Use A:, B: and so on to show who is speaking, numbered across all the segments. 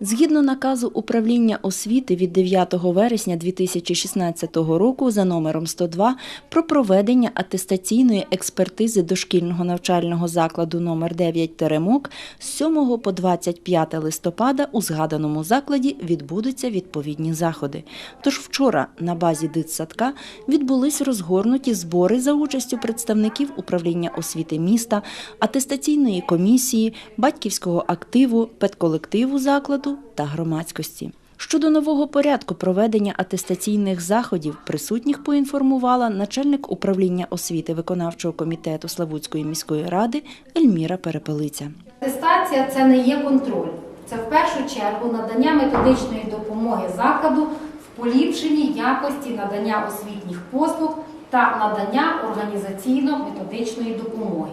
A: Згідно наказу управління освіти від 9 вересня 2016 року за номером 102 про проведення атестаційної експертизи дошкільного навчального закладу номер 9 Теремок з 7 по 25 листопада у згаданому закладі відбудуться відповідні заходи. Тож вчора на базі дитсадка відбулись розгорнуті збори за участю представників управління освіти міста, атестаційної комісії, батьківського активу, педколективу закладу та громадськості. Щодо нового порядку проведення атестаційних заходів присутніх поінформувала начальник управління освіти виконавчого комітету Славутської міської ради Ельміра Перепелиця.
B: Атестація це не є контроль. Це в першу чергу надання методичної допомоги закладу в поліпшенні якості надання освітніх послуг та надання організаційно-методичної допомоги.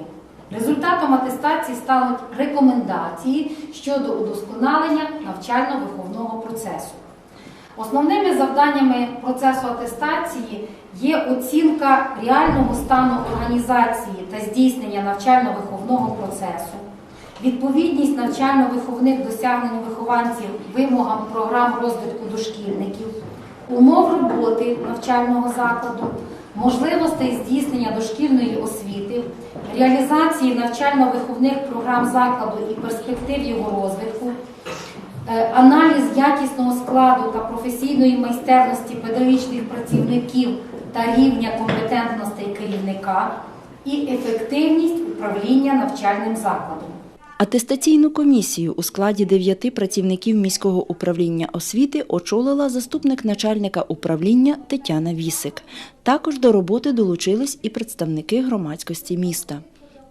B: Результатом атестації стануть рекомендації щодо удосконалення навчально-виховного процесу. Основними завданнями процесу атестації є оцінка реального стану організації та здійснення навчально-виховного процесу, відповідність навчально-виховних досягнень вихованців вимогам програм розвитку дошкільників, умов роботи навчального закладу, можливостей здійснення дошкільної освіти, реалізації навчально-виховних програм закладу і перспектив його розвитку, Е, аналіз якісного складу та професійної майстерності педагогічних працівників та рівня компетентностей керівника і ефективність управління навчальним закладом.
A: Атестаційну комісію у складі дев'яти працівників міського управління освіти очолила заступник начальника управління Тетяна Вісик. Також до роботи долучились і представники громадськості міста.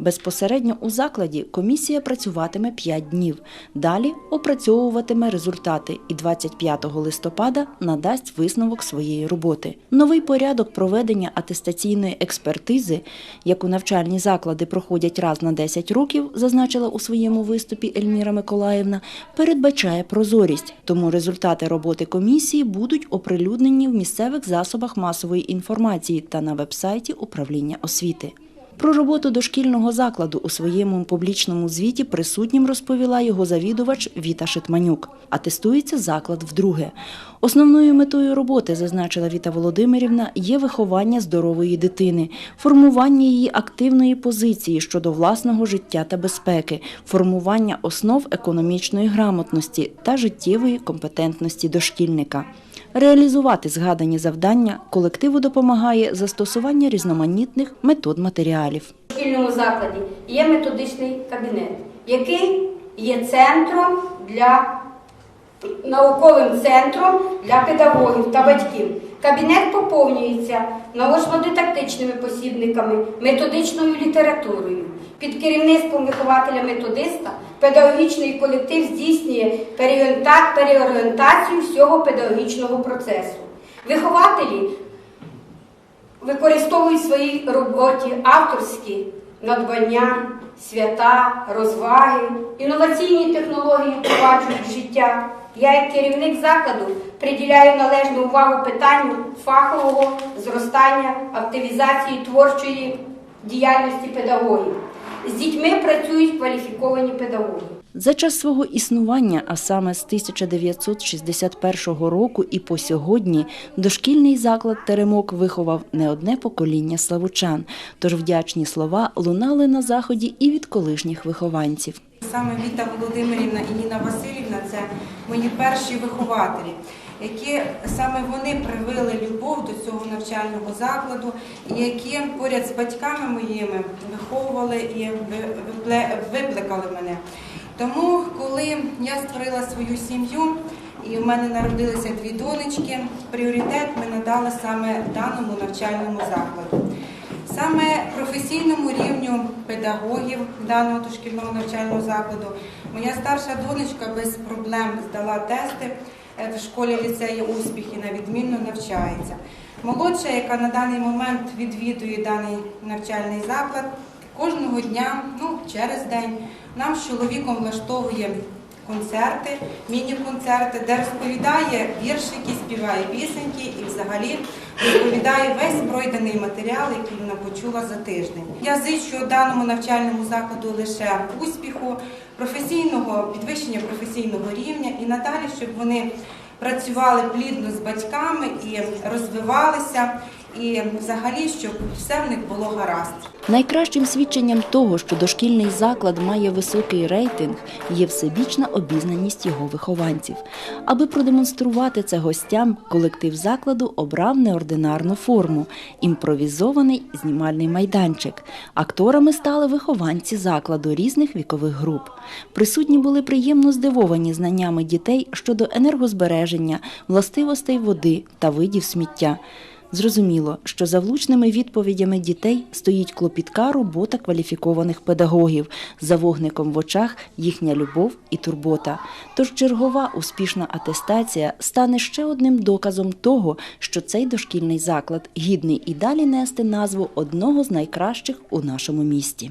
A: Безпосередньо у закладі комісія працюватиме 5 днів. Далі опрацьовуватиме результати і 25 листопада надасть висновок своєї роботи. Новий порядок проведення атестаційної експертизи, яку навчальні заклади проходять раз на 10 років, зазначила у своєму виступі Ельміра Миколаївна, передбачає прозорість. Тому результати роботи комісії будуть оприлюднені в місцевих засобах масової інформації та на вебсайті управління освіти. Про роботу дошкільного закладу у своєму публічному звіті присутнім розповіла його завідувач Віта Шитманюк. Атестується заклад вдруге. Основною метою роботи, зазначила Віта Володимирівна, є виховання здорової дитини, формування її активної позиції щодо власного життя та безпеки, формування основ економічної грамотності та життєвої компетентності дошкільника. Реалізувати згадані завдання колективу допомагає застосування різноманітних метод матеріалів.
C: У шкільному закладі є методичний кабінет, який є центром для науковим центром для педагогів та батьків. Кабінет поповнюється наочно-дидактичними посібниками, методичною літературою. Під керівництвом вихователя-методиста педагогічний колектив здійснює переорієнтацію всього педагогічного процесу. Вихователі використовують в своїй роботі авторські надбання, свята, розваги, інноваційні технології впроваджують життя. Я, як керівник закладу, приділяю належну увагу питанню фахового зростання, активізації творчої діяльності педагогів. З дітьми працюють кваліфіковані педагоги.
A: За час свого існування, а саме з 1961 року і по сьогодні, дошкільний заклад Теремок виховав не одне покоління славучан. Тож вдячні слова лунали на заході і від колишніх вихованців.
D: Саме Віта Володимирівна і Ніна Васильівна це мої перші вихователі, які саме вони привили любов до цього навчального закладу, і які поряд з батьками моїми виховували і ви- випле- викликали мене. Тому, коли я створила свою сім'ю, і в мене народилися дві донечки, пріоритет ми надали саме даному навчальному закладу. Саме професійному рівню педагогів даного дошкільного навчального закладу моя старша донечка без проблем здала тести е, в школі ліцеї успіхи, на відмінно навчається. Молодша, яка на даний момент відвідує даний навчальний заклад, кожного дня, ну через день, нам з чоловіком влаштовує концерти, міні-концерти, де розповідає віршики, співає пісеньки і взагалі розповідає весь пройдений матеріал, який вона почула за тиждень. Я зичу даному навчальному закладу лише успіху, професійного підвищення професійного рівня і надалі, щоб вони працювали плідно з батьками і розвивалися, і взагалі, щоб все в них було гаразд.
A: Найкращим свідченням того, що дошкільний заклад має високий рейтинг, є всебічна обізнаність його вихованців. Аби продемонструвати це гостям, колектив закладу обрав неординарну форму імпровізований знімальний майданчик. Акторами стали вихованці закладу різних вікових груп. Присутні були приємно здивовані знаннями дітей щодо енергозбереження, властивостей води та видів сміття. Зрозуміло, що за влучними відповідями дітей стоїть клопітка робота кваліфікованих педагогів, за вогником в очах їхня любов і турбота. Тож чергова успішна атестація стане ще одним доказом того, що цей дошкільний заклад гідний і далі нести назву одного з найкращих у нашому місті.